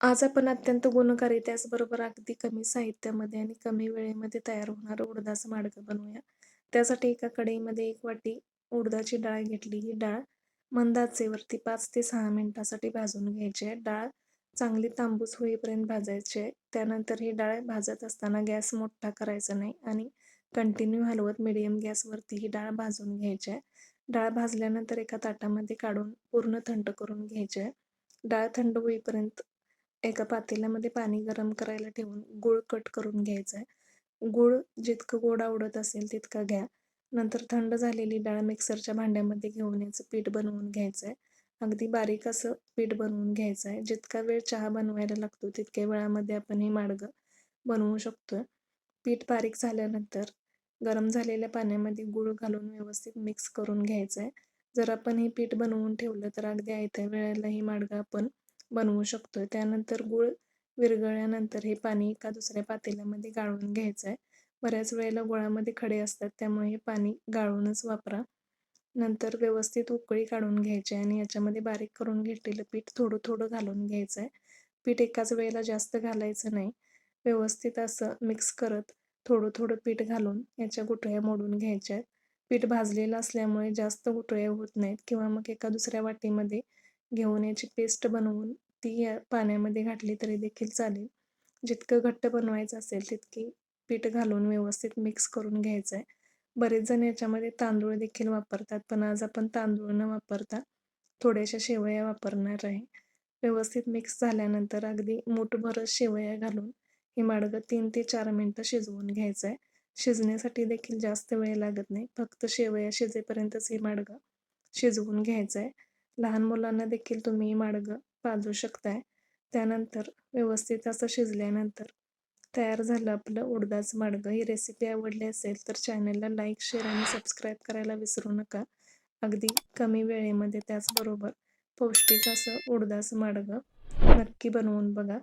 आज आपण अत्यंत गुणकारी त्याचबरोबर अगदी कमी साहित्यामध्ये आणि कमी वेळेमध्ये तयार होणारं उडदाचं माडगं बनवूया. त्यासाठी एका कढईमध्ये एक वाटी उडदाची डाळ घेतली. ही डाळ मंदाचेवरती पाच ते सहा मिनिटासाठी भाजून घ्यायची आहे. डाळ चांगली तांबूस होईपर्यंत भाजायची आहे. त्यानंतर ही डाळ भाजत असताना गॅस मोठा करायचा नाही आणि कंटिन्यू हलवत मिडियम गॅसवरती ही डाळ भाजून घ्यायची आहे. डाळ भाजल्यानंतर एका ताटामध्ये काढून पूर्ण थंड करून घ्यायची आहे. डाळ थंड होईपर्यंत एका पातेल्यामध्ये पाणी गरम करायला ठेवून गूळ कट करून घ्यायचं आहे गूळ जितकं गोड आवडत असेल तितकं घ्या. नंतर थंड झालेली डाळ मिक्सरच्या भांड्यामध्ये घेऊन याचं पीठ बनवून घ्यायचं आहे अगदी बारीक असं पीठ बनवून घ्यायचं आहे जितका वेळ चहा बनवायला लागतो तितक्या वेळामध्ये आपण हे माडगं बनवू शकतो पीठ बारीक झाल्यानंतर गरम झालेल्या पाण्यामध्ये गूळ घालून व्यवस्थित मिक्स करून घ्यायचं आहे जर आपण हे पीठ बनवून ठेवलं तर अगदी आयत्या वेळेला ही माडगं आपण बनवू शकतो त्यानंतर गूळ विरघळल्यानंतर हे पाणी एका दुसऱ्या पातेल्यामध्ये गाळून घ्यायचं आहे बऱ्याच वेळेला गुळामध्ये खडे असतात त्यामुळे हे पाणी गाळूनच वापरा. नंतर व्यवस्थित उकळी काढून घ्यायची आणि याच्यामध्ये बारीक करून घेतलेलं पीठ थोडं थोडं घालून घ्यायचं आहे पीठ एकाच वेळेला जास्त घालायचं नाही. व्यवस्थित असं मिक्स करत थोडं थोडं पीठ घालून याच्या गुठळ्या मोडून घ्यायच्या आहेत पीठ भाजलेलं असल्यामुळे जास्त गुठळ्या होत नाहीत किंवा मग एका दुसऱ्या वाटीमध्ये घेऊन याची पेस्ट बनवून ती पाण्यामध्ये घातली तरी देखील चालेल. जितकं घट्ट बनवायचं असेल तितकी पीठ घालून व्यवस्थित मिक्स करून घ्यायचं आहे बरेच जण याच्यामध्ये तांदूळ देखील वापरतात पण आज आपण तांदूळ न वापरता थोड्याशा शेवया वापरणार आहे. व्यवस्थित मिक्स झाल्यानंतर अगदी मूठभरच शेवया घालून हे माडगं तीन ते चार मिनटं शिजवून घ्यायचं आहे शिजण्यासाठी देखील जास्त वेळ लागत नाही. फक्त शेवया शिजेपर्यंतच हे माडगं शिजवून घ्यायचं आहे लहान मुलांना देखील तुम्ही माडगं पाजू शकताय. त्यानंतर व्यवस्थित असं शिजल्यानंतर तयार झालं आपलं उडदाचं माडगं ही रेसिपी आवडली असेल तर चॅनलला लाईक शेअर आणि सबस्क्राईब करायला विसरू नका. अगदी कमी वेळेमध्ये त्याचबरोबर पौष्टिक असं उडदाचं माडगं नक्की बनवून बघा.